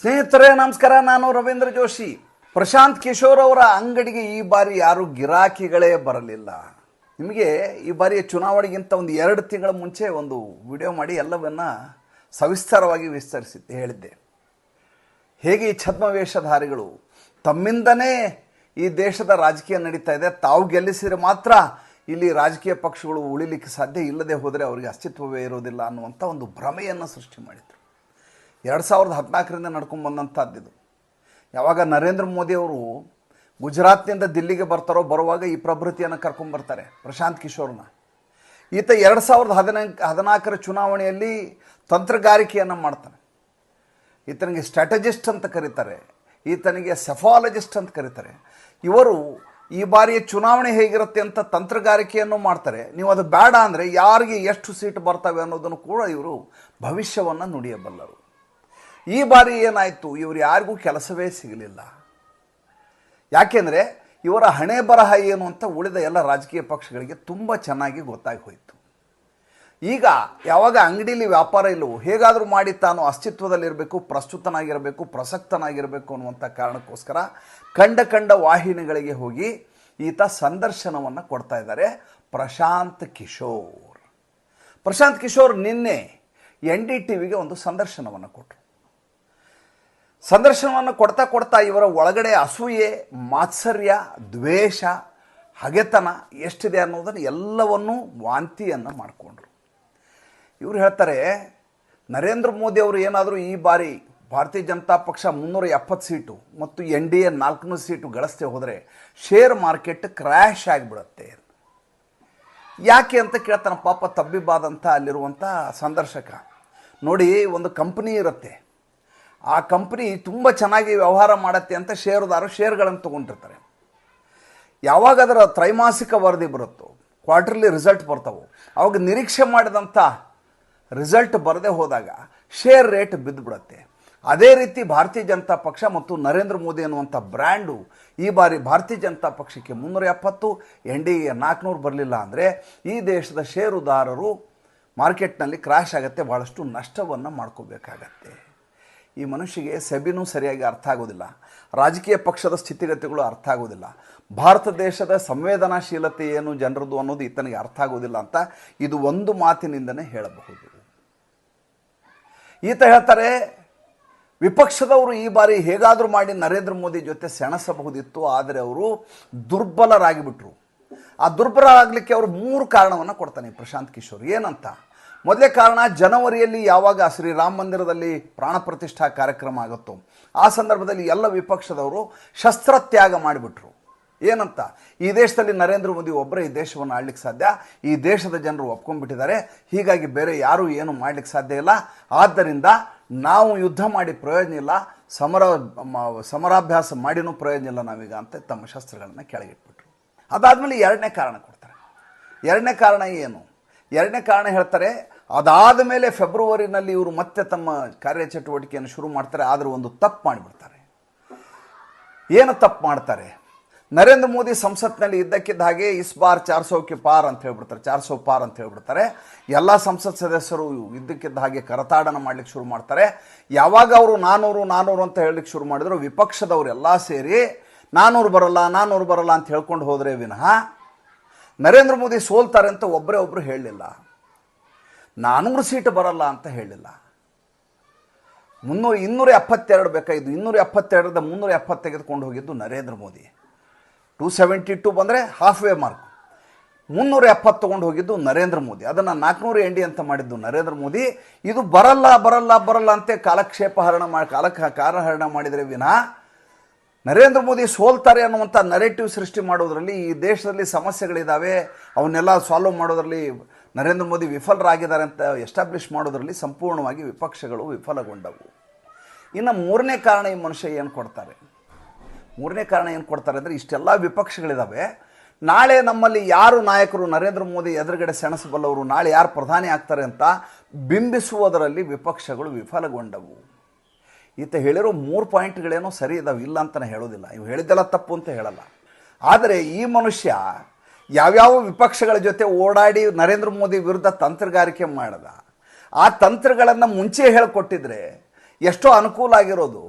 ಸ್ನೇಹಿತರೇ, ನಮಸ್ಕಾರ. ನಾನು ರವೀಂದ್ರ ಜೋಶಿ. ಪ್ರಶಾಂತ್ ಕಿಶೋರ್ ಅವರ ಅಂಗಡಿಗೆ ಈ ಬಾರಿ ಯಾರು ಗಿರಾಕಿಗಳೇ ಬರಲಿಲ್ಲ. ನಿಮಗೆ ಈ ಬಾರಿಯ ಚುನಾವಣೆಗಿಂತ ಒಂದು ಎರಡು ತಿಂಗಳ ಮುಂಚೆ ಒಂದು ವಿಡಿಯೋ ಮಾಡಿ ಎಲ್ಲವನ್ನ ಸವಿಸ್ತಾರವಾಗಿ ವಿಸ್ತರಿಸಿ ಹೇಳಿದ್ದೆ. ಹೇಗೆ ಈ ಛದ್ಮವೇಷಧಾರಿಗಳು ತಮ್ಮಿಂದನೇ ಈ ದೇಶದ ರಾಜಕೀಯ ನಡೀತಾ ಇದೆ, ತಾವು ಗೆಲ್ಲಿಸಿದರೆ ಮಾತ್ರ ಇಲ್ಲಿ ರಾಜಕೀಯ ಪಕ್ಷಗಳು ಉಳಿಲಿಕ್ಕೆ ಸಾಧ್ಯ, ಇಲ್ಲದೆ ಹೋದರೆ ಅವರಿಗೆ ಅಸ್ತಿತ್ವವೇ ಇರೋದಿಲ್ಲ ಅನ್ನುವಂಥ ಒಂದು ಭ್ರಮೆಯನ್ನು ಸೃಷ್ಟಿ ಮಾಡಿದರು. ಎರಡು ಸಾವಿರದ ಹದಿನಾಲ್ಕರಿಂದ ನಡ್ಕೊಂಡು ಬಂದಂಥದ್ದಿದು ಯಾವಾಗ ನರೇಂದ್ರ ಮೋದಿ ಅವರು ಗುಜರಾತ್ನಿಂದ ದಿಲ್ಲಿಗೆ ಬರ್ತಾರೋ, ಬರುವಾಗ ಈ ಪ್ರಭೃತಿಯನ್ನು ಕರ್ಕೊಂಡ್ಬರ್ತಾರೆ, ಪ್ರಶಾಂತ್ ಕಿಶೋರ್ನ. ಈತ ಎರಡು ಸಾವಿರದ ಹದಿನಾಲ್ಕು, ಹದಿನಾಲ್ಕರ ಚುನಾವಣೆಯಲ್ಲಿ ತಂತ್ರಗಾರಿಕೆಯನ್ನು ಮಾಡ್ತಾನೆ. ಈತನಿಗೆ ಸ್ಟ್ರಾಟಜಿಸ್ಟ್ ಅಂತ ಕರೀತಾರೆ, ಈತನಿಗೆ ಸೆಫಾಲಜಿಸ್ಟ್ ಅಂತ ಕರೀತಾರೆ. ಇವರು ಈ ಬಾರಿಯ ಚುನಾವಣೆ ಹೇಗಿರುತ್ತೆ ಅಂತ ತಂತ್ರಗಾರಿಕೆಯನ್ನು ಮಾಡ್ತಾರೆ. ನೀವು ಅದು ಬೇಡ ಅಂದರೆ ಯಾರಿಗೆ ಎಷ್ಟು ಸೀಟ್ ಬರ್ತವೆ ಅನ್ನೋದನ್ನು ಕೂಡ ಇವರು ಭವಿಷ್ಯವನ್ನು ನುಡಿಯಬಲ್ಲರು. ಈ ಬಾರಿ ಏನಾಯಿತು? ಇವರು ಯಾರಿಗೂ ಕೆಲಸವೇ ಸಿಗಲಿಲ್ಲ. ಯಾಕೆಂದರೆ ಇವರ ಹಣೆ ಬರಹ ಏನು ಅಂತ ಉಳಿದ ಎಲ್ಲ ರಾಜಕೀಯ ಪಕ್ಷಗಳಿಗೆ ತುಂಬ ಚೆನ್ನಾಗಿ ಗೊತ್ತಾಗಿ ಹೋಯಿತು. ಈಗ ಯಾವಾಗ ಅಂಗಡಿಲಿ ವ್ಯಾಪಾರ ಇಲ್ಲವೋ, ಹೇಗಾದರೂ ಮಾಡಿ ತಾನು ಅಸ್ತಿತ್ವದಲ್ಲಿರಬೇಕು, ಪ್ರಸ್ತುತನಾಗಿರಬೇಕು, ಪ್ರಸಕ್ತನಾಗಿರಬೇಕು ಅನ್ನುವಂಥ ಕಾರಣಕ್ಕೋಸ್ಕರ ಕಂಡ ಕಂಡ ವಾಹಿನಿಗಳಿಗೆ ಹೋಗಿ ಈತ ಸಂದರ್ಶನವನ್ನು ಕೊಡ್ತಾ ಇದ್ದಾರೆ ಪ್ರಶಾಂತ್ ಕಿಶೋರ್. ಪ್ರಶಾಂತ್ ಕಿಶೋರ್ ನಿನ್ನೆ ಎನ್ ಡಿ ಟಿ ವಿಗೆ ಒಂದು ಸಂದರ್ಶನವನ್ನು ಕೊಟ್ಟರು ಸಂದರ್ಶನವನ್ನು ಕೊಡ್ತಾ ಕೊಡ್ತಾ ಇವರ ಒಳಗಡೆ ಅಸೂಯೆ, ಮಾತ್ಸರ್ಯ, ದ್ವೇಷ, ಹಗೆತನ ಎಷ್ಟಿದೆ ಅನ್ನೋದನ್ನು ಎಲ್ಲವನ್ನೂ ವಾಂತಿಯನ್ನು ಮಾಡಿಕೊಂಡ್ರು. ಇವರು ಹೇಳ್ತಾರೆ, ನರೇಂದ್ರ ಮೋದಿ ಅವರು ಏನಾದರೂ ಈ ಬಾರಿ ಭಾರತೀಯ ಜನತಾ ಪಕ್ಷ ಮುನ್ನೂರ ಎಪ್ಪತ್ತು ಸೀಟು ಮತ್ತು ಎನ್ ಡಿ ಎ ನಾಲ್ಕುನೂರು ಸೀಟು ಗಳಿಸ್ತೇ ಹೋದರೆ ಶೇರ್ ಮಾರ್ಕೆಟ್ ಕ್ರ್ಯಾಶ್ ಆಗಿಬಿಡುತ್ತೆ ಯಾಕೆ ಅಂತ ಕೇಳ್ತಾನೆ ಪಾಪ ತಬ್ಬಿಬಾದಂಥ ಅಲ್ಲಿರುವಂಥ ಸಂದರ್ಶಕ. ನೋಡಿ, ಒಂದು ಕಂಪ್ನಿ ಇರುತ್ತೆ. ಆ ಕಂಪ್ನಿ ತುಂಬ ಚೆನ್ನಾಗಿ ವ್ಯವಹಾರ ಮಾಡತ್ತೆ ಅಂತ ಷೇರುದಾರರು ಶೇರ್ಗಳನ್ನು ತೊಗೊಂಡಿರ್ತಾರೆ. ಯಾವಾಗ ಅದರ ತ್ರೈಮಾಸಿಕ ವರದಿ ಬರುತ್ತೋ ಕ್ವಾರ್ಟರ್ಲಿ ರಿಸಲ್ಟ್ ಬರ್ತಾವೋ, ಅವಾಗ ನಿರೀಕ್ಷೆ ಮಾಡಿದಂಥ ರಿಸಲ್ಟ್ ಬರದೇ ಹೋದಾಗ ಶೇರ್ ರೇಟ್ ಬಿದ್ದುಬಿಡುತ್ತೆ ಅದೇ ರೀತಿ ಭಾರತೀಯ ಜನತಾ ಪಕ್ಷ ಮತ್ತು ನರೇಂದ್ರ ಮೋದಿ ಅನ್ನುವಂಥ ಬ್ರ್ಯಾಂಡು ಈ ಬಾರಿ ಭಾರತೀಯ ಜನತಾ ಪಕ್ಷಕ್ಕೆ ಮುನ್ನೂರ ಎಪ್ಪತ್ತು, ಎನ್ ಡಿ ಎ ನಾಲ್ಕುನೂರು ಬರಲಿಲ್ಲ ಅಂದರೆ ಈ ದೇಶದ ಷೇರುದಾರರು ಮಾರ್ಕೆಟ್ನಲ್ಲಿ ಕ್ರಾಶ್ ಆಗುತ್ತೆ ಭಾಳಷ್ಟು ನಷ್ಟವನ್ನು ಮಾಡ್ಕೋಬೇಕಾಗತ್ತೆ. ಈ ಮನುಷ್ಯಗೆ ಸೆಬಿನೂ ಸರಿಯಾಗಿ ಅರ್ಥ ಆಗೋದಿಲ್ಲ. ರಾಜಕೀಯ ಪಕ್ಷದ ಸ್ಥಿತಿಗತಿಗಳು ಅರ್ಥ ಆಗೋದಿಲ್ಲ. ಭಾರತ ದೇಶದ ಸಂವೇದನಾಶೀಲತೆ ಏನು ಜನರದು ಅನ್ನೋದು ಈತನಿಗೆ ಅರ್ಥ ಆಗೋದಿಲ್ಲ ಅಂತ ಇದು ಒಂದು ಮಾತಿನಿಂದನೇ ಹೇಳಬಹುದು. ಈತ ಹೇಳ್ತಾರೆ, ವಿಪಕ್ಷದವರು ಈ ಬಾರಿ ಹೇಗಾದರೂ ಮಾಡಿ ನರೇಂದ್ರ ಮೋದಿ ಜೊತೆ ಸೆಣಸಬಹುದಿತ್ತು, ಆದರೆ ಅವರು ದುರ್ಬಲರಾಗಿಬಿಟ್ರು. ಆ ದುರ್ಬಲರಾಗಲಿಕ್ಕೆ ಅವರು ಮೂರು ಕಾರಣವನ್ನು ಕೊಡ್ತಾನೆ ಪ್ರಶಾಂತ್ ಕಿಶೋರ್. ಏನಂತ? ಮೊದಲೇ ಕಾರಣ ಜನವರಿಯಲ್ಲಿ ಯಾವಾಗ ಶ್ರೀರಾಮ ಮಂದಿರದಲ್ಲಿ ಪ್ರಾಣ ಪ್ರತಿಷ್ಠಾ ಕಾರ್ಯಕ್ರಮ ಆಗುತ್ತೋ, ಆ ಸಂದರ್ಭದಲ್ಲಿ ಎಲ್ಲ ವಿಪಕ್ಷದವರು ಶಸ್ತ್ರತ್ಯಾಗ ಮಾಡಿಬಿಟ್ರು. ಏನಂತ? ಈ ದೇಶದಲ್ಲಿ ನರೇಂದ್ರ ಮೋದಿ ಒಬ್ಬರೇ ಈ ದೇಶವನ್ನು ಆಳ್ಲಿಕ್ಕೆ ಸಾಧ್ಯ? ಈ ದೇಶದ ಜನರು ಒಪ್ಕೊಂಡ್ಬಿಟ್ಟಿದ್ದಾರೆ. ಹೀಗಾಗಿ ಬೇರೆ ಯಾರೂ ಏನು ಮಾಡ್ಲಿಕ್ಕೆ ಸಾಧ್ಯ ಇಲ್ಲ. ಆದ್ದರಿಂದ ನಾವು ಯುದ್ಧ ಮಾಡಿ ಪ್ರಯೋಜನ ಇಲ್ಲ. ಸಮರ ಸಮರಾಭ್ಯಾಸ ಮಾಡಿನೂ ಪ್ರಯೋಜನ ಇಲ್ಲ ನಾವೀಗ ಅಂತ ತಮ್ಮ ಶಸ್ತ್ರಗಳನ್ನು ಕೆಳಗಿಟ್ಬಿಟ್ರು. ಅದಾದಮೇಲೆ ಎರಡನೇ ಕಾರಣ ಕೊಡ್ತಾರೆ. ಎರಡನೇ ಕಾರಣ ಏನು? ಎರಡನೇ ಕಾರಣ ಹೇಳ್ತಾರೆ ಅದಾದ ಮೇಲೆ ಫೆಬ್ರವರಿನಲ್ಲಿ ಇವರು ಮತ್ತೆ ತಮ್ಮ ಕಾರ್ಯಚಟುವಟಿಕೆಯನ್ನು ಶುರು ಮಾಡ್ತಾರೆ, ಆದರೆ ಒಂದು ತಪ್ಪು ಮಾಡಿಬಿಡ್ತಾರೆ. ಏನು ತಪ್ಪು ಮಾಡ್ತಾರೆ? ನರೇಂದ್ರ ಮೋದಿ ಸಂಸತ್ನಲ್ಲಿ ಇದ್ದಕ್ಕಿದ್ದ ಹಾಗೆ ಇಸ್ ಬಾರ್ ಚಾರ್ ಸೌಕ್ಕೆ ಪಾರ್ ಅಂತ ಹೇಳ್ಬಿಡ್ತಾರೆ ಚಾರ್ ಸೌ ಪಾರ್ ಅಂತ ಹೇಳ್ಬಿಡ್ತಾರೆ. ಎಲ್ಲ ಸಂಸತ್ ಸದಸ್ಯರು ಇದ್ದಕ್ಕಿದ್ದ ಹಾಗೆ ಕರತಾಡನ ಮಾಡ್ಲಿಕ್ಕೆ ಶುರು ಮಾಡ್ತಾರೆ. ಯಾವಾಗ ಅವರು ನಾನೂರು ನಾನೂರು ಅಂತ ಹೇಳಲಿಕ್ಕೆ ಶುರು ಮಾಡಿದ್ರು, ವಿಪಕ್ಷದವರು ಎಲ್ಲ ಸೇರಿ, ನಾನೂರು ಬರಲ್ಲ ನಾನೂರು ಬರಲ್ಲ ಅಂತ ಹೇಳ್ಕೊಂಡು ಹೋದರೆ ವಿನಃ ನರೇಂದ್ರ ಮೋದಿ ಸೋಲ್ತಾರೆ ಅಂತ ಒಬ್ಬರೇ ಒಬ್ಬರು ಹೇಳಲಿಲ್ಲ. ನಾನೂರು ಸೀಟ್ ಬರಲ್ಲ ಅಂತ ಹೇಳಿಲ್ಲ. ಮುನ್ನೂರು ಇನ್ನೂರ ಎಪ್ಪತ್ತೆರಡು ಬೇಕಾಗಿದ್ದು ಇನ್ನೂರ ಎಪ್ಪತ್ತೆರಡರಿಂದ ಮುನ್ನೂರ ಎಪ್ಪತ್ತು ತೆಗೆದುಕೊಂಡು ಹೋಗಿದ್ದು Narendra Modi. Two seventy two ಬಂದರೆ ಹಾಫ್ ವೇ ಮಾರ್ಕ್ ಮುನ್ನೂರ ಎಪ್ಪತ್ತು ತೊಗೊಂಡು ಹೋಗಿದ್ದು ನರೇಂದ್ರ ಮೋದಿ. ಅದನ್ನು ನಾಲ್ಕುನೂರು ಎಂಡಿ ಅಂತ ಮಾಡಿದ್ದು ನರೇಂದ್ರ ಮೋದಿ. ಇದು ಬರಲ್ಲ ಬರಲ್ಲ ಬರಲ್ಲ ಅಂತೆ ಕಾಲಕ್ಷೇಪ ಹರಣ ಮಾಡಿ ಕಾಲಕ್ಕೆ ಕಾಲಹರಣ ಮಾಡಿದರೆ ವಿನಃ ನರೇಂದ್ರ ಮೋದಿ ಸೋಲ್ತಾರೆ ಅನ್ನುವಂಥ ನರೇಟಿವ್ ಸೃಷ್ಟಿ ಮಾಡೋದರಲ್ಲಿ ಈ ದೇಶದಲ್ಲಿ ಸಮಸ್ಯೆಗಳಿದ್ದಾವೆ ಅವನ್ನೆಲ್ಲ ಸಾಲ್ವ್ ಮಾಡೋದರಲ್ಲಿ ನರೇಂದ್ರ ಮೋದಿ ವಿಫಲರಾಗಿದ್ದಾರೆ ಅಂತ ಎಸ್ಟಾಬ್ಲಿಷ್ ಮಾಡೋದರಲ್ಲಿ ಸಂಪೂರ್ಣವಾಗಿ ವಿಪಕ್ಷಗಳು ವಿಫಲಗೊಂಡವು. ಇನ್ನು ಮೂರನೇ ಕಾರಣ ಈ ಮನುಷ್ಯ ಏನು ಕೊಡ್ತಾರೆ? ಮೂರನೇ ಕಾರಣ ಏನು ಕೊಡ್ತಾರೆ ಅಂದರೆ ಇಷ್ಟೆಲ್ಲ ವಿಪಕ್ಷಗಳಿದ್ದಾವೆ ನಾಳೆ ನಮ್ಮಲ್ಲಿ ಯಾರು ನಾಯಕರು ನರೇಂದ್ರ ಮೋದಿ ಎದುರುಗಡೆ ಸೆಣಸಬಲ್ಲವರು, ನಾಳೆ ಯಾರು ಪ್ರಧಾನಿ ಆಗ್ತಾರೆ ಅಂತ ಬಿಂಬಿಸುವುದರಲ್ಲಿ ವಿಪಕ್ಷಗಳು ವಿಫಲಗೊಂಡವು. ಈತ ಹೇಳಿರೋ ಮೂರು ಪಾಯಿಂಟ್ಗಳೇನೋ ಸರಿ ಇದಾವೆ, ಇಲ್ಲ ಅಂತ ಹೇಳೋದಿಲ್ಲ. ಇವು ಹೇಳಿದ್ದೆಲ್ಲ ತಪ್ಪು ಅಂತ ಹೇಳಲ್ಲ. ಆದರೆ ಈ ಮನುಷ್ಯ ಯಾವ್ಯಾವ ವಿಪಕ್ಷಗಳ ಜೊತೆ ಓಡಾಡಿ ನರೇಂದ್ರ ಮೋದಿ ವಿರುದ್ಧ ತಂತ್ರಗಾರಿಕೆ ಮಾಡಿದ, ಆ ತಂತ್ರಗಳನ್ನು ಮುಂಚೆ ಹೇಳಿಕೊಟ್ಟಿದ್ರೆ ಎಷ್ಟೋ ಅನುಕೂಲ ಆಗಿರೋದು.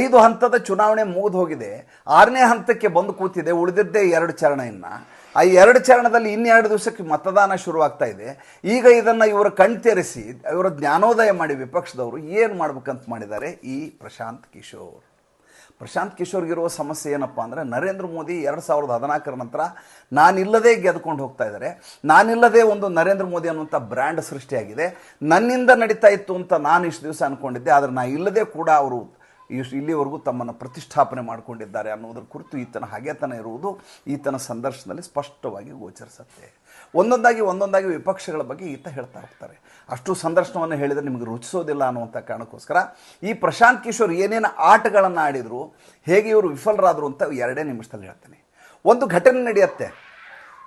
ಐದು ಹಂತದ ಚುನಾವಣೆ ಮುಗಿದು ಹೋಗಿದೆ, ಆರನೇ ಹಂತಕ್ಕೆ ಬಂದು ಕೂತಿದೆ, ಉಳಿದಿದ್ದೇ ಎರಡು ಚರಣ ಇನ್ನು. ಆ ಎರಡು ಚರಣದಲ್ಲಿ ಇನ್ನೆರಡು ದಿವಸಕ್ಕೆ ಮತದಾನ ಶುರುವಾಗ್ತಾ ಇದೆ. ಈಗ ಇದನ್ನು ಇವರು ಕಣ್ತೆರೆಸಿ, ಇವರ ಜ್ಞಾನೋದಯ ಮಾಡಿ ವಿಪಕ್ಷದವರು ಏನು ಮಾಡ್ಬೇಕಂತ ಮಾಡಿದ್ದಾರೆ ಈ ಪ್ರಶಾಂತ್ ಕಿಶೋರ್. ಪ್ರಶಾಂತ್ ಕಿಶೋರ್ಗಿರುವ ಸಮಸ್ಯೆ ಏನಪ್ಪ ಅಂದರೆ ನರೇಂದ್ರ ಮೋದಿ ಎರಡು ಸಾವಿರದ ಹದಿನಾಲ್ಕರ ನಂತರ ನಾನಿಲ್ಲದೆ ಗೆದ್ಕೊಂಡು ಹೋಗ್ತಾ ಇದ್ದಾರೆ. ನಾನಿಲ್ಲದೆ ಒಂದು ನರೇಂದ್ರ ಮೋದಿ ಅನ್ನುವಂಥ ಬ್ರ್ಯಾಂಡ್ ಸೃಷ್ಟಿಯಾಗಿದೆ. ನನ್ನಿಂದ ನಡೀತಾ ಇತ್ತು ಅಂತ ನಾನು ಇಷ್ಟು ದಿವಸ ಅಂದ್ಕೊಂಡಿದ್ದೆ ಆದರೆ ನಾ ಇಲ್ಲದೆ ಕೂಡ ಅವರು ಇಷ್ಟು ಇಲ್ಲಿವರೆಗೂ ತಮ್ಮನ್ನು ಪ್ರತಿಷ್ಠಾಪನೆ ಮಾಡಿಕೊಂಡಿದ್ದಾರೆ ಅನ್ನೋದ್ರ ಕುರಿತು ಈತನ ಹಾಗೆತನ ಇರುವುದು ಈತನ ಸಂದರ್ಶನದಲ್ಲಿ ಸ್ಪಷ್ಟವಾಗಿ ಗೋಚರಿಸುತ್ತೆ. ಒಂದೊಂದಾಗಿ ಒಂದೊಂದಾಗಿ ವಿಪಕ್ಷಗಳ ಬಗ್ಗೆ ಈತ ಹೇಳ್ತಾ ಹೋಗ್ತಾರೆ. ಅಷ್ಟು ಸಂದರ್ಶನವನ್ನು ಹೇಳಿದರೆ ನಿಮಗೆ ರುಚಿಸೋದಿಲ್ಲ ಅನ್ನುವಂಥ ಕಾರಣಕ್ಕೋಸ್ಕರ ಈ ಪ್ರಶಾಂತ್ ಕಿಶೋರ್ ಏನೇನು ಆಟಗಳನ್ನು ಆಡಿದರು, ಹೇಗೆ ಇವರು ವಿಫಲರಾದರು ಅಂತ ಎರಡೇ ನಿಮಿಷದಲ್ಲಿ ಹೇಳ್ತೇನೆ. ಒಂದು ಘಟನೆ ನಡೆಯುತ್ತೆ.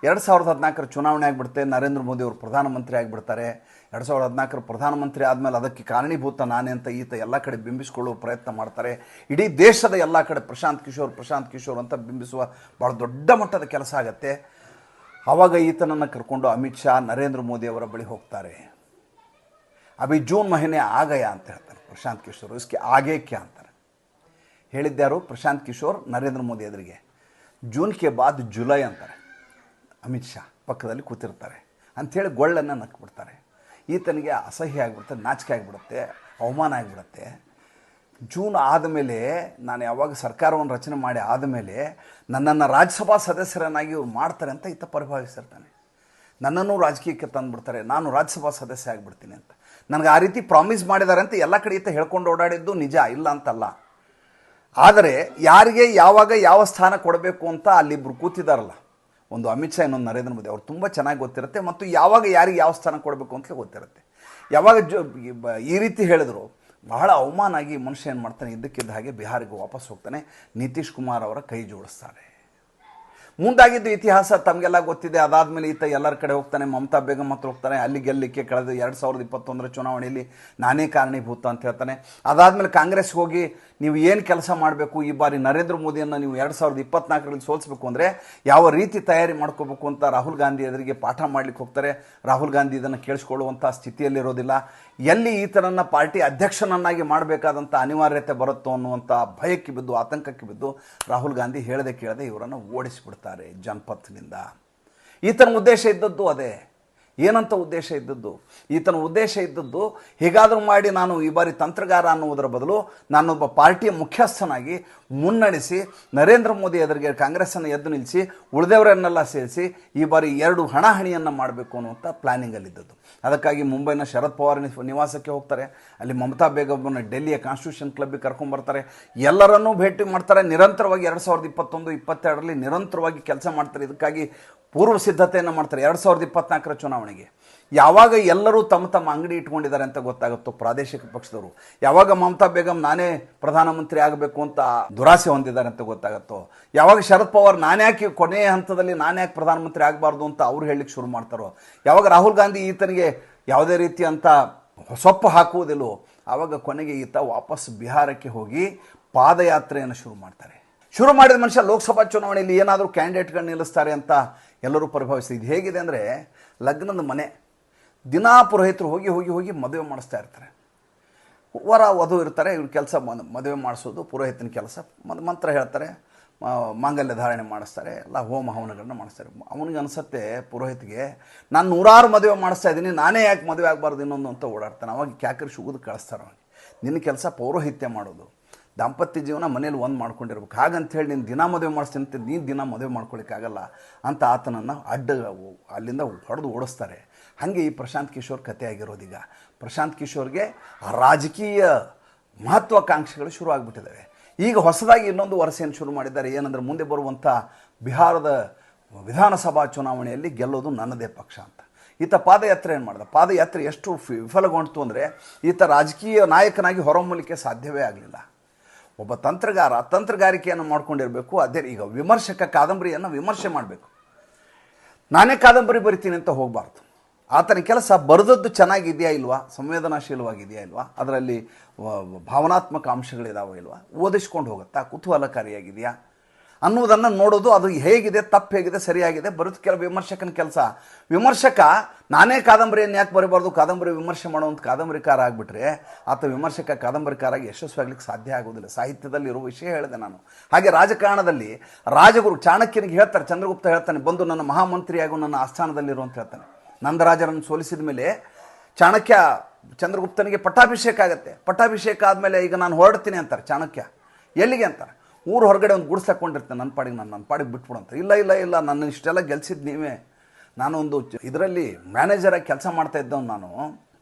ಎರಡು ಸಾವಿರದ ಹದಿನಾಲ್ಕರ ಚುನಾವಣೆ ಆಗಿಬಿಡುತ್ತೆ, ನರೇಂದ್ರ ಮೋದಿ ಅವರು ಪ್ರಧಾನಮಂತ್ರಿ ಆಗಿಬಿಡ್ತಾರೆ. ಎರಡು ಸಾವಿರದ ಹದಿನಾಲ್ಕರ ಪ್ರಧಾನಮಂತ್ರಿ ಆದಮೇಲೆ ಅದಕ್ಕೆ ಕಾರಣೀಭೂತ ನಾನೇ ಅಂತ ಈತ ಎಲ್ಲ ಕಡೆ ಬಿಂಬಿಸಿಕೊಳ್ಳುವ ಪ್ರಯತ್ನ ಮಾಡ್ತಾರೆ. ಇಡೀ ದೇಶದ ಎಲ್ಲ ಕಡೆ ಪ್ರಶಾಂತ್ ಕಿಶೋರ್ ಪ್ರಶಾಂತ್ ಕಿಶೋರ್ ಅಂತ ಬಿಂಬಿಸುವ ಭಾಳ ದೊಡ್ಡ ಮಟ್ಟದ ಕೆಲಸ ಆಗುತ್ತೆ. ಆವಾಗ ಈತನನ್ನು ಕರ್ಕೊಂಡು ಅಮಿತ್ ಶಾ, ನರೇಂದ್ರ ಮೋದಿ ಅವರ ಬಳಿ ಹೋಗ್ತಾರೆ. ಅಭಿ ಜೂನ್ ಮಹಿನೆ ಆಗಯ ಅಂತ ಹೇಳ್ತಾರೆ ಪ್ರಶಾಂತ್ ಕಿಶೋರ್, ಇಸ್ಕೆ ಆಗೇ ಕ್ಯಾ ಅಂತಾರೆ. ಹೇಳಿದ್ದ್ಯಾರು ಪ್ರಶಾಂತ್ ಕಿಶೋರ್, ನರೇಂದ್ರ ಮೋದಿ ಎದುರಿಗೆ. ಜೂನ್ ಕೆ ಬಾದ್ ಜುಲೈ ಅಂತಾರೆ. ಅಮಿತ್ ಶಾ ಪಕ್ಕದಲ್ಲಿ ಕೂತಿರ್ತಾರೆ. ಅಂಥೇಳಿ ಗೊಳ್ಳನ್ನು ನಕ್ಬಿಡ್ತಾರೆ. ಈತನಿಗೆ ಅಸಹ್ಯ ಆಗಿಬಿಡುತ್ತೆ, ನಾಚಿಕೆ ಆಗಿಬಿಡುತ್ತೆ, ಅವಮಾನ ಆಗಿಬಿಡುತ್ತೆ. ಜೂನ್ ಆದಮೇಲೆ ನಾನು ಯಾವಾಗ ಸರ್ಕಾರವನ್ನು ರಚನೆ ಮಾಡಿ ಆದಮೇಲೆ ನನ್ನನ್ನು ರಾಜ್ಯಸಭಾ ಸದಸ್ಯರನ್ನಾಗಿ ಮಾಡ್ತಾರೆ ಅಂತ ಈತ ಪರಿಭಾವಿಸಿರ್ತಾನೆ. ನನ್ನನ್ನು ರಾಜಕೀಯಕ್ಕೆ ತಂದುಬಿಡ್ತಾರೆ, ನಾನು ರಾಜ್ಯಸಭಾ ಸದಸ್ಯ ಆಗಿಬಿಡ್ತೀನಿ ಅಂತ. ನನಗೆ ಆ ರೀತಿ ಪ್ರಾಮಿಸ್ ಮಾಡಿದ್ದಾರೆ ಅಂತ ಎಲ್ಲ ಕಡೆ ಈತ ಹೇಳ್ಕೊಂಡು ಓಡಾಡಿದ್ದು ನಿಜ, ಇಲ್ಲ ಅಂತಲ್ಲ. ಆದರೆ ಯಾರಿಗೆ ಯಾವಾಗ ಯಾವ ಸ್ಥಾನ ಕೊಡಬೇಕು ಅಂತ ಅಲ್ಲಿಬ್ಬರು ಕೂತಿದ್ದಾರಲ್ಲ ಒಂದು ಅಮಿತ್ ಶಾ ಇನ್ನೊಂದು ನರೇಂದ್ರ ಮೋದಿ, ಅವ್ರು ತುಂಬ ಚೆನ್ನಾಗಿ ಗೊತ್ತಿರುತ್ತೆ ಮತ್ತು ಯಾವಾಗ ಯಾರಿಗೆ ಯಾವ ಸ್ಥಾನ ಕೊಡಬೇಕು ಅಂತಲೇ ಗೊತ್ತಿರುತ್ತೆ. ಯಾವಾಗ ಜೊ, ಈ ರೀತಿ ಹೇಳಿದ್ರು, ಬಹಳ ಅವಮಾನ ಆಗಿ ಮನುಷ್ಯ ಏನು ಮಾಡ್ತಾನೆ, ಇದ್ದಕ್ಕಿದ್ದ ಹಾಗೆ ಬಿಹಾರಿಗೆ ವಾಪಸ್ ಹೋಗ್ತಾನೆ. ನಿತೀಶ್ ಕುಮಾರ್ ಅವರ ಕೈ ಜೋಡಿಸ್ತಾರೆ. ಮುಂದಾಗಿದ್ದು ಇತಿಹಾಸ ತಮಗೆಲ್ಲ ಗೊತ್ತಿದೆ. ಅದಾದಮೇಲೆ ಈತ ಎಲ್ಲರ ಕಡೆ ಹೋಗ್ತಾನೆ. ಮಮತಾ ಬೇಗಂ ಹತ್ರ ಹೋಗ್ತಾನೆ. ಅಲ್ಲಿ ಗೆಲ್ಲಲಿಕ್ಕೆ ಕಳೆದ ಎರಡು ಸಾವಿರದ ಇಪ್ಪತ್ತೊಂದರ ಚುನಾವಣೆಯಲ್ಲಿ ನಾನೇ ಕಾರಣೀಭೂತ ಅಂತ ಹೇಳ್ತಾನೆ. ಅದಾದಮೇಲೆ ಕಾಂಗ್ರೆಸ್ಗೆ ಹೋಗಿ ನೀವು ಏನು ಕೆಲಸ ಮಾಡಬೇಕು? ಈ ಬಾರಿ ನರೇಂದ್ರ ಮೋದಿಯನ್ನು ನೀವು ಎರಡು ಸಾವಿರದ ಇಪ್ಪತ್ನಾಲ್ಕರಲ್ಲಿ ಸೋಲಿಸಬೇಕು ಅಂದರೆ ಯಾವ ರೀತಿ ತಯಾರಿ ಮಾಡ್ಕೋಬೇಕು ಅಂತ ರಾಹುಲ್ ಗಾಂಧಿ ಎದುರಿಗೆ ಪಾಠ ಮಾಡ್ಲಿಕ್ಕೆ ಹೋಗ್ತಾರೆ. ರಾಹುಲ್ ಗಾಂಧಿ ಇದನ್ನು ಕೇಳಿಸ್ಕೊಳ್ಳುವಂಥ ಸ್ಥಿತಿಯಲ್ಲಿರೋದಿಲ್ಲ. ಎಲ್ಲಿ ಈತನನ್ನು ಪಾರ್ಟಿ ಅಧ್ಯಕ್ಷನನ್ನಾಗಿ ಮಾಡಬೇಕಾದಂಥ ಅನಿವಾರ್ಯತೆ ಬರುತ್ತೋ ಅನ್ನುವಂಥ ಭಯಕ್ಕೆ ಬಿದ್ದು, ಆತಂಕಕ್ಕೆ ಬಿದ್ದು ರಾಹುಲ್ ಗಾಂಧಿ ಹೇಳದೆ ಕೇಳದೆ ಇವರನ್ನು ಓಡಿಸಿಬಿಡ್ತಾರೆ ಜನಪಥ್ನಿಂದ ಈತನ ಉದ್ದೇಶ ಇದ್ದದ್ದು ಅದೇ. ಏನಂತ ಉದ್ದೇಶ ಇದ್ದದ್ದು? ಈತನ ಉದ್ದೇಶ ಇದ್ದದ್ದು, ಹೇಗಾದರೂ ಮಾಡಿ ನಾನು ಈ ಬಾರಿ ತಂತ್ರಗಾರ ಅನ್ನುವುದರ ಬದಲು ನಾನೊಬ್ಬ ಪಾರ್ಟಿಯ ಮುಖ್ಯಸ್ಥನಾಗಿ ಮುನ್ನಡೆಸಿ, ನರೇಂದ್ರ ಮೋದಿ ಎದುರಿಗೆ ಕಾಂಗ್ರೆಸ್ಸನ್ನು ಎದ್ದು ನಿಲ್ಲಿಸಿ, ಉಳಿದವರನ್ನೆಲ್ಲ ಸೇರಿಸಿ ಈ ಬಾರಿ ಎರಡು ಹಣಾಹಣಿಯನ್ನು ಮಾಡಬೇಕು ಅನ್ನುವಂಥ ಪ್ಲ್ಯಾನಿಂಗಲ್ಲಿದ್ದದ್ದು ಅದಕ್ಕಾಗಿ ಮುಂಬೈನ ಶರದ್ ಪವಾರ್ ನಿವಾಸಕ್ಕೆ ಹೋಗ್ತಾರೆ. ಅಲ್ಲಿ ಮಮತಾ ಬೇಗಮ್ಮನ ಡೆಲ್ಲಿಯ ಕಾನ್ಸ್ಟಿಟ್ಯೂಷನ್ ಕ್ಲಬ್ಗೆ ಕರ್ಕೊಂಡ್ಬರ್ತಾರೆ ಎಲ್ಲರನ್ನೂ ಭೇಟಿ ಮಾಡ್ತಾರೆ. ನಿರಂತರವಾಗಿ ಎರಡು ಸಾವಿರದ ಇಪ್ಪತ್ತೊಂದು, ಇಪ್ಪತ್ತೆರಡರಲ್ಲಿ ನಿರಂತರವಾಗಿ ಕೆಲಸ ಮಾಡ್ತಾರೆ. ಇದಕ್ಕಾಗಿ ಪೂರ್ವ ಸಿದ್ಧತೆಯನ್ನು ಮಾಡ್ತಾರೆ. ಎರಡು ಸಾವಿರದ ಇಪ್ಪತ್ನಾಲ್ಕರ ಚುನಾವಣೆಗೆ ಯಾವಾಗ ಎಲ್ಲರೂ ತಮ್ಮ ತಮ್ಮ ಅಂಗಡಿ ಇಟ್ಕೊಂಡಿದ್ದಾರೆ ಅಂತ ಗೊತ್ತಾಗುತ್ತೋ ಪ್ರಾದೇಶಿಕ ಪಕ್ಷದವರು. ಯಾವಾಗ ಮಮತಾ ಬೇಗಂ ನಾನೇ ಪ್ರಧಾನಮಂತ್ರಿ ಆಗಬೇಕು ಅಂತ ದುರಾಸೆ ಹೊಂದಿದ್ದಾರೆ ಅಂತ ಗೊತ್ತಾಗುತ್ತೋ. ಯಾವಾಗ ಶರದ್ ಪವಾರ್ ನಾನ್ಯಾಕೆ ಕೊನೆಯ ಹಂತದಲ್ಲಿ ನಾನ್ಯಾಕೆ ಪ್ರಧಾನಮಂತ್ರಿ ಆಗಬಾರ್ದು ಅಂತ ಅವ್ರು ಹೇಳಲಿಕ್ಕೆ ಶುರು ಮಾಡ್ತಾರೋ. ಯಾವಾಗ ರಾಹುಲ್ ಗಾಂಧಿ ಈತನಿಗೆ ಯಾವುದೇ ಅಂತ ಸೊಪ್ಪು ಹಾಕುವುದಿಲ್ಲೋ, ಆವಾಗ ಕೊನೆಗೆ ಈತ ವಾಪಸ್ ಬಿಹಾರಕ್ಕೆ ಹೋಗಿ ಪಾದಯಾತ್ರೆಯನ್ನು ಶುರು ಮಾಡ್ತಾರೆ. ಶುರು ಮಾಡಿದ ಮನುಷ್ಯ ಲೋಕಸಭಾ ಚುನಾವಣೆಯಲ್ಲಿ ಏನಾದರೂ ಕ್ಯಾಂಡಿಡೇಟ್ಗಳನ್ನ ನಿಲ್ಲಿಸ್ತಾರೆ ಅಂತ ಎಲ್ಲರೂ ಪರಿಭಾವಿಸಿ ಇದು ಹೇಗಿದೆ ಅಂದರೆ ಲಗ್ನದ ಮನೆ. ದಿನಾ ಪುರೋಹಿತರು ಹೋಗಿ ಹೋಗಿ ಹೋಗಿ ಮದುವೆ ಮಾಡಿಸ್ತಾ ಇರ್ತಾರೆ. ವರ, ವಧು ಇರ್ತಾರೆ, ಇವ್ರ ಕೆಲಸ ಮದುವೆ ಮಾಡಿಸೋದು, ಪುರೋಹಿತನ ಕೆಲಸ. ಮಂತ್ರ ಹೇಳ್ತಾರೆ ಮಾಂಗಲ್ಯ ಧಾರಣೆ ಮಾಡಿಸ್ತಾರೆ, ಎಲ್ಲ ಹೋಮ ಹವನಗಳನ್ನ ಮಾಡಿಸ್ತಾರೆ. ಅವನಿಗೆ ಅನಿಸುತ್ತೆ, ಪುರೋಹಿತ್ಗೆ, ನಾನು ನೂರಾರು ಮದುವೆ ಮಾಡಿಸ್ತಾ ಇದ್ದೀನಿ, ನಾನೇ ಯಾಕೆ ಮದುವೆ ಆಗಬಾರ್ದು ಇನ್ನೊಂದು ಅಂತ ಓಡಾಡ್ತಾನೆ. ಅವಾಗ ಕ್ಯಾಕರಿ ಸುಗಿದು ಕಳಿಸ್ತಾರೆ ಅವನಿಗೆ. ನಿನ್ನ ಕೆಲಸ ಪೌರೋಹಿತ್ಯ ಮಾಡೋದು. ದಾಂಪತ್ಯ ಜೀವನ ಮನೇಲಿ ಒಂದು ಮಾಡ್ಕೊಂಡಿರ್ಬೇಕು. ಹಾಗಂತೇಳಿ ನೀನು ದಿನ ಮದುವೆ ಮಾಡಿಸ್ತೀನಿ ಅಂತ ನೀನು ದಿನ ಮದುವೆ ಮಾಡ್ಕೊಳ್ಳಿಕ್ಕಾಗಲ್ಲ ಅಂತ ಆತನನ್ನು ಅಡ್ಡ ಅಲ್ಲಿಂದ ಹೊಡೆದು ಓಡಿಸ್ತಾರೆ. ಹಾಗೆ ಈ ಪ್ರಶಾಂತ್ ಕಿಶೋರ್ ಕಥೆ ಆಗಿರೋದೀಗ ಪ್ರಶಾಂತ್ ಕಿಶೋರ್ಗೆ ರಾಜಕೀಯ ಮಹತ್ವಾಕಾಂಕ್ಷೆಗಳು ಶುರು ಆಗಿಬಿಟ್ಟಿದ್ದಾವೆ ಈಗ ಹೊಸದಾಗಿ ಇನ್ನೊಂದು ವರಸೆಯನ್ನು ಶುರು ಮಾಡಿದ್ದಾರೆ. ಏನಂದ್ರೆ ಮುಂದೆ ಬರುವಂಥ ಬಿಹಾರದ ವಿಧಾನಸಭಾ ಚುನಾವಣೆಯಲ್ಲಿ ಗೆಲ್ಲೋದು ನನ್ನದೇ ಪಕ್ಷ ಅಂತ. ಈತ ಪಾದಯಾತ್ರೆ ಏನು ಮಾಡಿದ? ಪಾದಯಾತ್ರೆ ಎಷ್ಟು ವಿಫಲಗೊಂಡಿತು ಅಂದರೆ ಈತ ರಾಜಕೀಯ ನಾಯಕನಾಗಿ ಹೊರಹೊಮ್ಮಲಿಕ್ಕೆ ಸಾಧ್ಯವೇ ಆಗಲಿಲ್ಲ. ಒಬ್ಬ ತಂತ್ರಗಾರ, ತಂತ್ರಗಾರಿಕೆಯನ್ನು ಮಾಡ್ಕೊಂಡಿರಬೇಕು, ಅದೇ ಈಗ ವಿಮರ್ಶಕ ಕಾದಂಬರಿಯನ್ನು ವಿಮರ್ಶೆ ಮಾಡಬೇಕು. ನಾನೇ ಕಾದಂಬರಿ ಬರಿತೀನಿ ಅಂತ ಹೋಗಬಾರ್ದು. ಆತನ ಕೆಲಸ ಬರೆದದ್ದು ಚೆನ್ನಾಗಿದೆಯಾ ಇಲ್ವಾ? ಸಂವೇದನಾಶೀಲವಾಗಿದೆಯಾ ಇಲ್ವಾ? ಅದರಲ್ಲಿ ಭಾವನಾತ್ಮಕ ಅಂಶಗಳಿದಾವ ಇಲ್ವಾ? ಓದಿಸ್ಕೊಂಡು ಹೋಗುತ್ತಾ ಕುತೂಹಲಕಾರಿಯಾಗಿದೆಯಾ? ಅನ್ನುವುದನ್ನು ನೋಡೋದು ಅದು ಹೇಗಿದೆ, ತಪ್ಪು ಹೇಗಿದೆ, ಸರಿಯಾಗಿದೆ, ಬರುತ್ತೆ ಕೆಲವು ವಿಮರ್ಶಕನ ಕೆಲಸ. ವಿಮರ್ಶಕ, ನಾನೇ ಕಾದಂಬರಿಯನ್ನು ಯಾಕೆ ಬರೀಬಾರ್ದು, ಕಾದಂಬರಿ ವಿಮರ್ಶೆ ಮಾಡುವಂಥ ಕಾದಂಬರಿಕಾರ ಆಗಿಬಿಟ್ರೆ, ಆತ ವಿಮರ್ಶಕ, ಕಾದಂಬರಿಕಾರಾಗಿ ಯಶಸ್ವಿಯಾಗಲಿಕ್ಕೆ ಸಾಧ್ಯ ಆಗೋದಿಲ್ಲ ಸಾಹಿತ್ಯದಲ್ಲಿ ಇರುವ ವಿಷಯ ಹೇಳಿದೆ ನಾನು. ಹಾಗೆ ರಾಜಕಾರಣದಲ್ಲಿ ರಾಜಗುರು ಚಾಣಕ್ಯನಿಗೆ ಹೇಳ್ತಾರೆ, ಚಂದ್ರಗುಪ್ತ ಹೇಳ್ತಾನೆ, ಬಂದು ನನ್ನ ಮಹಾಮಂತ್ರಿಯಾಗು, ನನ್ನ ಆಸ್ಥಾನದಲ್ಲಿರು ಅಂತ ಹೇಳ್ತಾನೆ. ನಂದರಾಜರನ್ನು ಸೋಲಿಸಿದ ಮೇಲೆ ಚಾಣಕ್ಯ ಚಂದ್ರಗುಪ್ತನಿಗೆ ಪಟ್ಟಾಭಿಷೇಕ ಆಗುತ್ತೆ. ಪಟ್ಟಾಭಿಷೇಕ ಆದಮೇಲೆ ಈಗ ನಾನು ಹೊರಡ್ತೀನಿ ಅಂತಾರೆ ಚಾಣಕ್ಯ. ಎಲ್ಲಿಗೆ ಅಂತಾರೆ? ಊರು ಹೊರಗಡೆ ಒಂದು ಗುಡ್ಸ್ ನನ್ನ ಪಾಡಿಗೆ ನಾನು ನನ್ನ ಪಾಡಿಗೆ ಬಿಟ್ಬಿಡು ಅಂತ ಇಲ್ಲ ಇಲ್ಲ ಇಲ್ಲ ನನ್ನ ಇಷ್ಟೆಲ್ಲ ಗೆಲ್ಸಿದ್ದು ನೀವೇ. ನಾನೊಂದು ಇದರಲ್ಲಿ ಮ್ಯಾನೇಜರಾಗಿ ಕೆಲಸ ಮಾಡ್ತಾ ಇದ್ದವನು ನಾನು,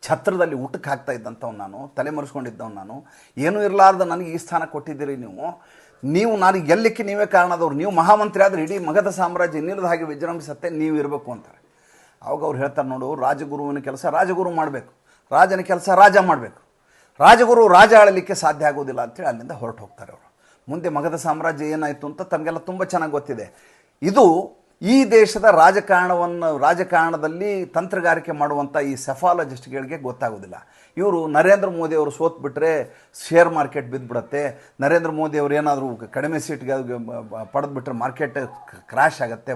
ಛತ್ರದಲ್ಲಿ ಊಟಕ್ಕೆ ಹಾಕ್ತಾ ಇದ್ದಂಥವ್ನು ನಾನು, ತಲೆ ಮರೆಸ್ಕೊಂಡಿದ್ದವ್ನು ನಾನು. ಏನೂ ಇರಲಾರ್ದ ನನಗೆ ಈ ಸ್ಥಾನ ಕೊಟ್ಟಿದ್ದೀರಿ ನೀವು. ನೀವು ನಾನು ಗೆಲ್ಲಕ್ಕೆ ನೀವೇ ಕಾರಣದವ್ರು. ನೀವು ಮಹಾಮಂತ್ರಿ ಆದರೆ ಇಡೀ ಮಗಧ ಸಾಮ್ರಾಜ್ಯ ನಿಲ್ಲದ ಹಾಗೆ ವಿಜೃಂಭಿಸತ್ತೆ ನೀವು ಇರಬೇಕು ಅಂತಾರೆ. ಅವಾಗ ಅವ್ರು ಹೇಳ್ತಾರೆ ನೋಡು, ರಾಜಗುರುವಿನ ಕೆಲಸ ರಾಜಗುರು ಮಾಡಬೇಕು. ರಾಜನ ಕೆಲಸ ರಾಜ ಮಾಡಬೇಕು. ರಾಜಗುರು ರಾಜ ಆಳಲಿಕ್ಕೆ ಸಾಧ್ಯ ಆಗೋದಿಲ್ಲ ಅಂತೇಳಿ ಅಲ್ಲಿಂದ ಹೊರಟು ಹೋಗ್ತಾರೆ ಅವರು. ಮುಂದೆ ಮಗಧ ಸಾಮ್ರಾಜ್ಯ ಏನಾಯಿತು ಅಂತ ತಮಗೆಲ್ಲ ತುಂಬ ಚೆನ್ನಾಗಿ ಗೊತ್ತಿದೆ. ಇದು ಈ ದೇಶದ ರಾಜಕಾರಣವನ್ನು, ರಾಜಕಾರಣದಲ್ಲಿ ತಂತ್ರಗಾರಿಕೆ ಮಾಡುವಂಥ ಈ ಸೆಫಾಲಜಿಸ್ಟ್ಗಳಿಗೆ ಗೊತ್ತಾಗೋದಿಲ್ಲ. ಇವರು ನರೇಂದ್ರ ಮೋದಿ ಅವರು ಸೋತ್ಬಿಟ್ರೆ ಶೇರ್ ಮಾರ್ಕೆಟ್ ಬಿದ್ದುಬಿಡತ್ತೆ ನರೇಂದ್ರ ಮೋದಿ ಅವರು ಏನಾದರೂ ಕಡಿಮೆ ಸೀಟ್ಗೆ ಪಡೆದುಬಿಟ್ರೆ ಮಾರ್ಕೆಟ್ ಕ್ರ್ಯಾಶ್ ಆಗುತ್ತೆ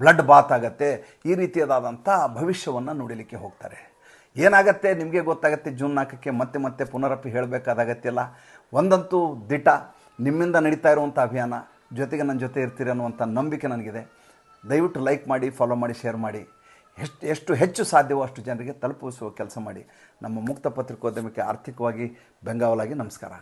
ಬ್ಲಡ್ ಬಾತ್ ಆಗುತ್ತೆ. ಈ ರೀತಿಯಾದಂಥ ಭವಿಷ್ಯವನ್ನು ನುಡಿಲಿಕ್ಕೆ ಹೋಗ್ತಾರೆ. ಏನಾಗತ್ತೆ? ನಿಮಗೆ ಗೊತ್ತಾಗತ್ತೆ ಜೂನ್ ನಾಲ್ಕಕ್ಕೆ ಮತ್ತೆ ಮತ್ತೆ ಪುನರಪ್ಪಿ ಹೇಳಬೇಕಾದ ಅಗತ್ಯ ಒಂದಂತೂ ದಿಟ. ನಿಮ್ಮಿಂದ ನಡೀತಾ ಇರುವಂಥ ಅಭಿಯಾನ, ಜೊತೆಗೆ ನನ್ನ ಜೊತೆ ಇರ್ತೀರಿ ಅನ್ನುವಂಥ ನಂಬಿಕೆ ನನಗಿದೆ. ದಯವಿಟ್ಟು ಲೈಕ್ ಮಾಡಿ ಫಾಲೋ ಮಾಡಿ ಶೇರ್ ಮಾಡಿ. ಎಷ್ಟು ಎಷ್ಟು ಹೆಚ್ಚು ಸಾಧ್ಯವೋ ಅಷ್ಟು ಜನರಿಗೆ ತಲುಪಿಸುವ ಕೆಲಸ ಮಾಡಿ. ನಮ್ಮ ಮುಕ್ತ ಪತ್ರಿಕೋದ್ಯಮಕ್ಕೆ ಆರ್ಥಿಕವಾಗಿ ಬೆಂಗಾವಲಾಗಿ ನಮಸ್ಕಾರ.